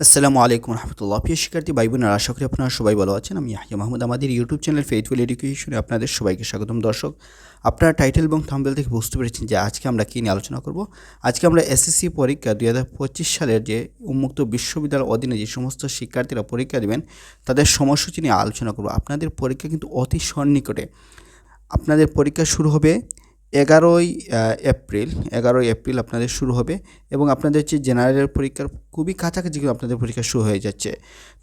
আসসালামু আলাইকুম রহমতুল্লাহ। প্রিয় শিক্ষার্থী ভাই বোনেরা আশা করি আপনারা সবাই ভালো আছেন। আমি ইয়াহিয়া মাহমুদ আমাদের ইউটিউব চ্যানেল ফেথফুল এডুকেশনে আপনাদের সবাইকে স্বাগতম। দর্শক, আপনারা টাইটেল এবং থাম্বেল থেকে বুঝতে পেরেছেন যে আজকে আমরা কী নিয়ে আলোচনা করব। আজকে আমরা এসএসসি পরীক্ষা দুই হাজার পঁচিশ সালের যে উন্মুক্ত বিশ্ববিদ্যালয়ের অধীনে যে সমস্ত শিক্ষার্থীরা পরীক্ষা দেবেন, তাদের সময়সূচি নিয়ে আলোচনা করব। আপনাদের পরীক্ষা কিন্তু অতি সন্নিকটে। আপনাদের পরীক্ষা শুরু হবে এগারোই এপ্রিল এগারোই এপ্রিল আপনাদের শুরু হবে এবং আপনাদের যে জেনারেলের পরীক্ষার খুবই কাছাকাছি কিন্তু আপনাদের পরীক্ষা শুরু হয়ে যাচ্ছে।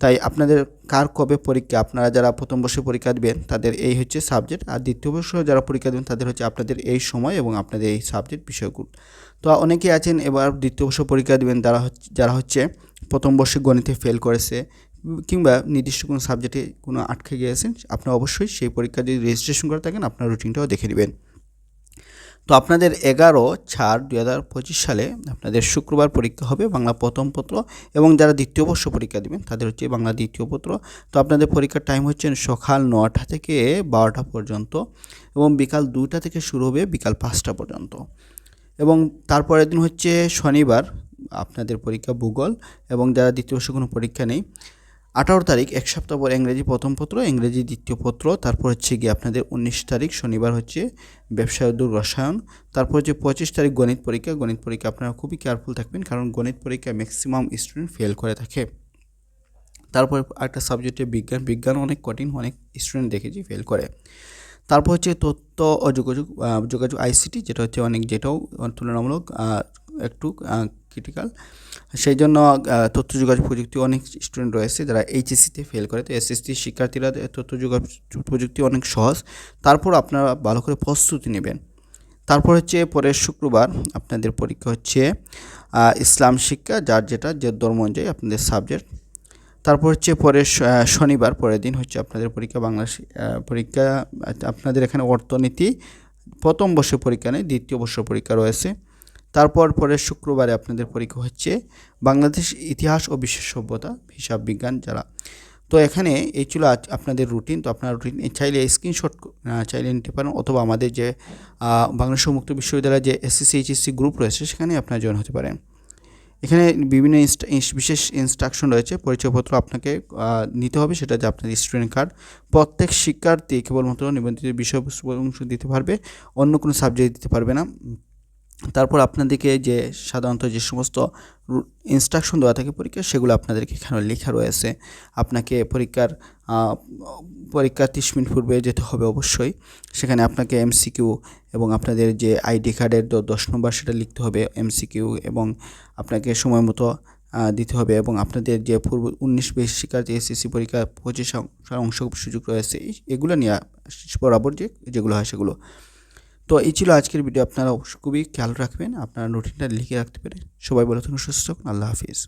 তাই আপনাদের কার কবে পরীক্ষা? আপনারা যারা প্রথম বর্ষে পরীক্ষা দেবেন, তাদের এই হচ্ছে সাবজেক্ট আর দ্বিতীয় বর্ষ যারা পরীক্ষা দেবেন, তাদের হচ্ছে আপনাদের এই সময় এবং আপনাদের এই সাবজেক্ট বিষয়গুলো। তো অনেকেই আছেন, এবার দ্বিতীয় বর্ষ পরীক্ষা দেবেন যারা হচ্ছে যারা হচ্ছে প্রথম বর্ষে গণিতে ফেল করেছে কিংবা নির্দিষ্ট কোনো সাবজেক্টে কোনো আটকে গিয়েছেন, আপনারা অবশ্যই সেই পরীক্ষা যদি রেজিস্ট্রেশন করে থাকেন, আপনার রুটিনটাও দেখে নেবেন। তো আপনাদের এগারো চার দুই হাজার পঁচিশ সালে আপনাদের শুক্রবার পরীক্ষা হবে বাংলা প্রথম পত্র এবং যারা দ্বিতীয় বর্ষ পরীক্ষা দেবেন তাদের হচ্ছে বাংলা দ্বিতীয় পত্র। তো আপনাদের পরীক্ষার টাইম হচ্ছে সকাল নটা থেকে বারোটা পর্যন্ত এবং বিকাল দুটা থেকে শুরু হবে বিকাল পাঁচটা পর্যন্ত। এবং তারপরের দিন হচ্ছে শনিবার আপনাদের পরীক্ষা ভূগোল এবং যারা দ্বিতীয় বর্ষে কোনো পরীক্ষা নেই আঠারো তারিখ, এক সপ্তাহ পর ইংরেজি প্রথম পত্র, ইংরেজি দ্বিতীয় পত্র, তারপর হচ্ছে গিয়ে আপনাদের উনিশ তারিখ, শনিবার হচ্ছে ব্যবসায় উদ্যোগ রসায়ন তারপর হচ্ছে পঁচিশ তারিখ গণিত পরীক্ষা গণিত পরীক্ষা আপনারা খুবই কেয়ারফুল থাকবেন কারণ গণিত পরীক্ষা ম্যাক্সিমাম স্টুডেন্ট ফেল করে থাকে। তারপর একটা সাবজেক্টে বিজ্ঞান বিজ্ঞান অনেক কঠিন, অনেক স্টুডেন্ট দেখেছি ফেল করে। তারপর হচ্ছে তথ্য ও যোগাযোগ যোগাযোগ আইসিটি যেটা হচ্ছে অনেক যেটাও তুলনামূলক একটু ক্রিটিক্যাল সেই জন্য তথ্য যোগাযোগ প্রযুক্তি অনেক স্টুডেন্ট রয়েছে যারা এইচএসসিতে ফেল করে। তো এসএসসি শিক্ষার্থীরা তথ্য যোগাযোগ প্রযুক্তি অনেক সহজ। তারপর আপনারা ভালো করে প্রস্তুতি নেবেন। তারপর হচ্ছে, পরের শুক্রবার আপনাদের পরীক্ষা হচ্ছে ইসলাম শিক্ষা, যার যেটা যে ধর্ম অনুযায়ী আপনাদের সাবজেক্ট তারপর হচ্ছে, পরের শনিবার, পরের দিন হচ্ছে আপনাদের পরীক্ষা বাংলা পরীক্ষা আপনাদের এখানে অর্থনীতি, প্রথম বর্ষের পরীক্ষা নেই দ্বিতীয় বর্ষ পরীক্ষা রয়েছে। তারপর পরের শুক্রবারে আপনাদের পরীক্ষা হচ্ছে বাংলাদেশ ইতিহাস ও বিশ্ব সভ্যতা হিসাব বিজ্ঞান যারা। তো এখানে এই ছিল আপনাদের রুটিন তো আপনার রুটিন চাইলে স্ক্রিনশট চাইলে নিতে পারেন অথবা আমাদের যে বাংলাদেশ মুক্ত বিশ্ববিদ্যালয়ের যে এসএসসি এইচএসসি গ্রুপ রয়েছে সেখানে আপনারা জয়েন হতে পারেন। এখানে বিভিন্ন বিশেষ ইনস্ট্রাকশন রয়েছে, পরিচয়পত্র আপনাকে নিতে হবে, সেটা যে আপনার স্টুডেন্ট কার্ড প্রত্যেক শিক্ষার্থী কেবলমাত্র নিবন্ধিত বিষয়বস্তু অংশ দিতে পারবে, অন্য কোনো সাবজেক্ট দিতে পারবে না। তারপর আপনাদেরকে যে সাধারণত যে সমস্ত ইনস্ট্রাকশন দেওয়া থাকে পরীক্ষা, সেগুলো আপনাদেরকে এখানে লেখা রয়েছে। আপনাকে পরীক্ষার পরীক্ষা তিরিশ মিনিট পূর্বে যেতে হবে অবশ্যই। সেখানে আপনাকে এমসিকিউ এবং আপনাদের যে আইডি কার্ডের দশ নম্বর সেটা লিখতে হবে এমসিকিউ এবং আপনাকে সময় মতো দিতে হবে এবং আপনাদের যে পূর্ব উনিশ বেশ শিক্ষার্থী এসএসসি পরীক্ষা, পঁচিশ অংশ সুযোগ রয়েছে, এগুলো নিয়ে বরাবর যে, যেগুলো হয় সেগুলো। তো এই ছিল আজকের ভিডিও আপনারা খুবই খেয়াল রাখবেন। আপনারা নোটিনটা লিখে রাখতে পারেন সবাই বলে থাকুন, সুস্থ আল্লাহ হাফিজ।